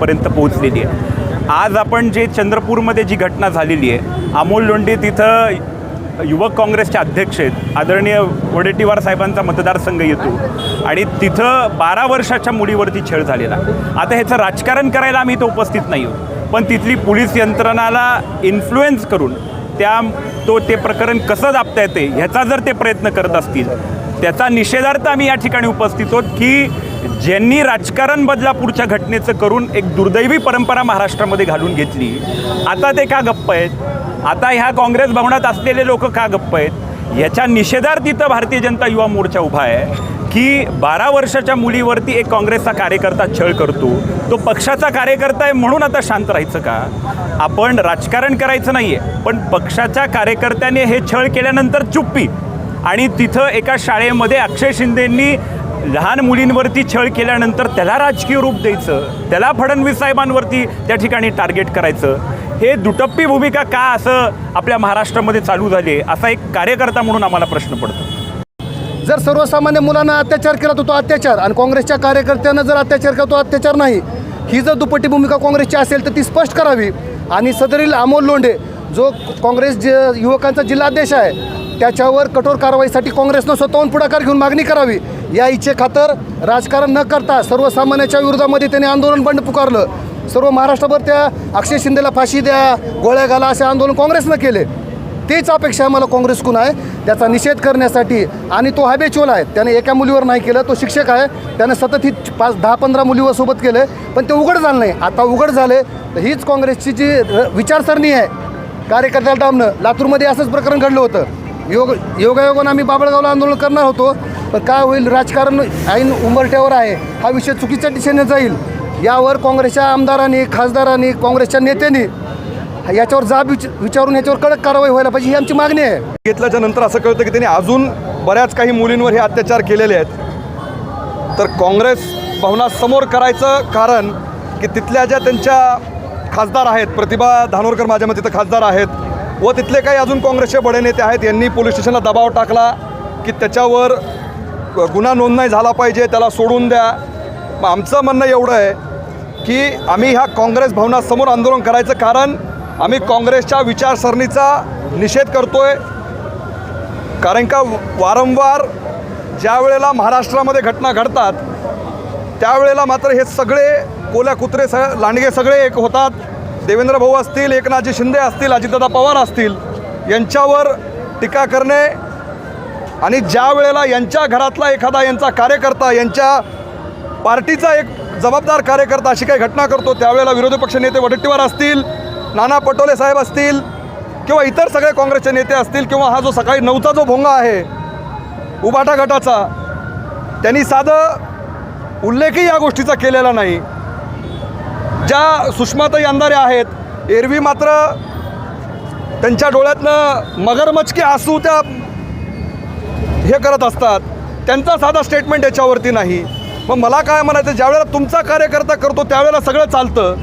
पर्यंत पोहोचलेली आहे. आज आपण जे चंद्रपूरमध्ये जी घटना झालेली आहे अमोल लोंढे तिथं युवक काँग्रेसचे अध्यक्ष आहेत. आदरणीय वडेट्टीवार साहेबांचा मतदारसंघ येतो. आणि तिथं बारा वर्षाच्या मुलीवरती छेड झालेला. आता ह्याचं राजकारण करायला आम्ही इथं उपस्थित नाही आहोत. पण तिथली पोलीस यंत्रणाला इन्फ्लुएन्स करून त्या तो ते प्रकरण कसं दाबता येते ह्याचा जर ते प्रयत्न करत असतील त्याचा निषेधार्थ आम्ही या ठिकाणी उपस्थित आहोत की ज्यांनी राजकारण बदलापूरच्या घटनेचं करून एक दुर्दैवी परंपरा महाराष्ट्रामध्ये घालून घेतली आता ते का गप्प आहेत? आता ह्या काँग्रेस भवनात असलेले लोक का गप्प आहेत? याच्या निषेधार्थ इथं भारतीय जनता युवा मोर्चा उभा आहे की बारा वर्षाच्या मुलीवरती एक काँग्रेसचा कार्यकर्ता छळ करतो तो पक्षाचा कार्यकर्ता आहे म्हणून आता शांत राहायचं का? आपण राजकारण करायचं नाही आहे पण पक्षाच्या कार्यकर्त्याने हे छळ केल्यानंतर चुप्पी. आणि तिथं एका शाळेमध्ये अक्षय शिंदेंनी लहान मुलींवरती छळ केल्यानंतर त्याला राजकीय रूप द्यायचं त्याला फडणवीस साहेबांवरती त्या ठिकाणी टार्गेट करायचं. हे दुटप्पी भूमिका का असं आपल्या महाराष्ट्रामध्ये चालू झाली आहे असा एक कार्यकर्ता म्हणून आम्हाला प्रश्न पडतो. जर सर्वसामान्य मुलांना अत्याचार केला तर तो अत्याचार आणि काँग्रेसच्या कार्यकर्त्यांना जर अत्याचार केला तो अत्याचार नाही. ही जर दुपट्टी भूमिका काँग्रेसची असेल तर ती स्पष्ट करावी. आणि सदरील अमोल लोंढे जो काँग्रेस जे युवकांचा जिल्हाध्यक्ष आहे त्याच्यावर कठोर कारवाईसाठी काँग्रेसनं स्वतःहून पुढाकार घेऊन मागणी करावी. या इच्छेखातर राजकारण न करता सर्वसामान्याच्या विरोधामध्ये त्यांनी आंदोलन बंड पुकारलं. सर्व महाराष्ट्रभर त्या अक्षय शिंदेला फाशी द्या गोळ्या घाला असे आंदोलन काँग्रेसनं केले. तेच अपेक्षा आम्हाला काँग्रेसकडून आहे. त्याचा निषेध करण्यासाठी आणि तो हबेचोल आहे. त्याने एका मुलीवर नाही केलं तो शिक्षक आहे. त्याने सतत ही पाच दहा पंधरा मुलीवर सोबत केलं पण ते उघड झालं नाही. आता उघड झाले तर हीच काँग्रेसची जी र- विचारसरणी आहे. कार्यकर्त्याला डांबणं लातूरमध्ये असंच प्रकरण घडलं होतं. योग योगायोगानं आम्ही बाबळगावला आंदोलन करणार होतो. पण काय होईल राजकारण ऐन उंबरठ्यावर आहे. हा विषय चुकीच्या दिशेने जाईल. यावर काँग्रेसच्या आमदारांनी खासदारांनी काँग्रेसच्या नेत्यांनी याच्यावर जाब विच विचारून याच्यावर कडक कारवाई व्हायला पाहिजे ही आमची मागणी आहे. घेतल्याच्या नंतर असं कळतं की त्यांनी अजून बऱ्याच काही मुलींवर हे अत्याचार केलेले आहेत. तर काँग्रेस भवनासमोर करायचं कारण की तिथल्या ज्या त्यांच्या खासदार आहेत प्रतिभा धानोरकर माझ्या मते तिथं खासदार आहेत व तिथले काही अजून काँग्रेसचे बडे नेते आहेत यांनी पोलीस स्टेशनला दबाव टाकला की त्याच्यावर गुन्हा नोंद नाही झाला पाहिजे त्याला सोडून द्या. मग आमचं म्हणणं एवढं आहे की आम्ही ह्या काँग्रेस भवनासमोर आंदोलन करायचं कारण आम्ही काँग्रेसच्या विचारसरणीचा निषेध करतो आहे कारण का वारंवार ज्या वेळेला महाराष्ट्रामध्ये घटना घडतात त्यावेळेला मात्र हे सगळे कोल्या कुत्रे स लांडगे सगळे एक होतात. देवेंद्र भाऊ असतील एकनाथजी शिंदे असतील अजितदादा पवार असतील यांच्यावर टीका करणे आणि ज्या वेळेला यांच्या घरातला एखादा यांचा कार्यकर्ता यांच्या पार्टीचा एक जबाबदार कार्यकर्ता अशी काही घटना करतो त्यावेळेला विरोधी पक्ष नेते वडेट्टीवार असतील नाना पटोले साहेब असतील किंवा इतर सगळे काँग्रेसचे नेते असतील किंवा हा जो सकाळी नऊचा जो भोंगा आहे उबाटा गटाचा त्यांनी साधं उल्लेखही या गोष्टीचा केलेला नाही. ज्या सुषमाताई अंधारे आहेत एरवी मात्र त्यांच्या डोळ्यातनं मगरमचके आसू त्या हे करत असतात त्यांचा साधा स्टेटमेंट याच्यावरती नाही. मग मला काय म्हणायचं ज्यावेळेला तुमचा कार्यकर्ता करतो त्यावेळेला सगळं चालतं.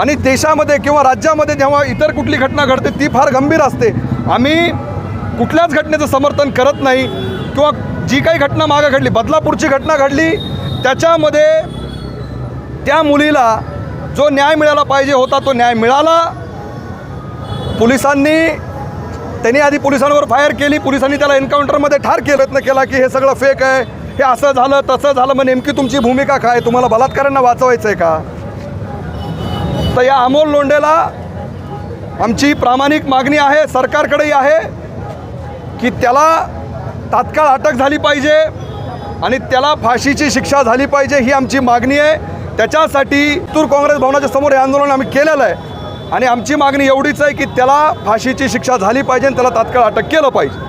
आणि देशामध्ये किंवा राज्यामध्ये जेव्हा इतर कुठली घटना घडते ती फार गंभीर असते. आम्ही कुठल्याच घटनेचं समर्थन करत नाही. किंवा जी काही घटना मागं घडली बदलापूरची घटना घडली त्याच्यामध्ये त्या मुलीला जो न्याय मिळाला पाहिजे होता तो न्याय मिळाला. पोलिसांनी त्यांनी आधी पोलिसांवर फायर केली पोलिसांनी त्याला एन्काउंटरमध्ये ठार केलं प्रयत्न केला की हे सगळं फेक आहे हे असं झालं तसं झालं मग नेमकी तुमची भूमिका काय? तुम्हाला बलात्कारांना वाचवायचं आहे का? तर या अमोल लोंढेला आमची प्रामाणिक मागणी आहे सरकारकडेही आहे की त्याला तात्काळ अटक झाली पाहिजे आणि त्याला फाशीची शिक्षा झाली पाहिजे ही आमची मागणी आहे. त्याच्यासाठी तूर काँग्रेस भवनाच्या समोर हे आंदोलन आम्ही केलेलं आहे. आणि आमची मागणी एवढीच आहे की त्याला फाशीची शिक्षा झाली पाहिजे आणि त्याला तात्काळ अटक केलं पाहिजे.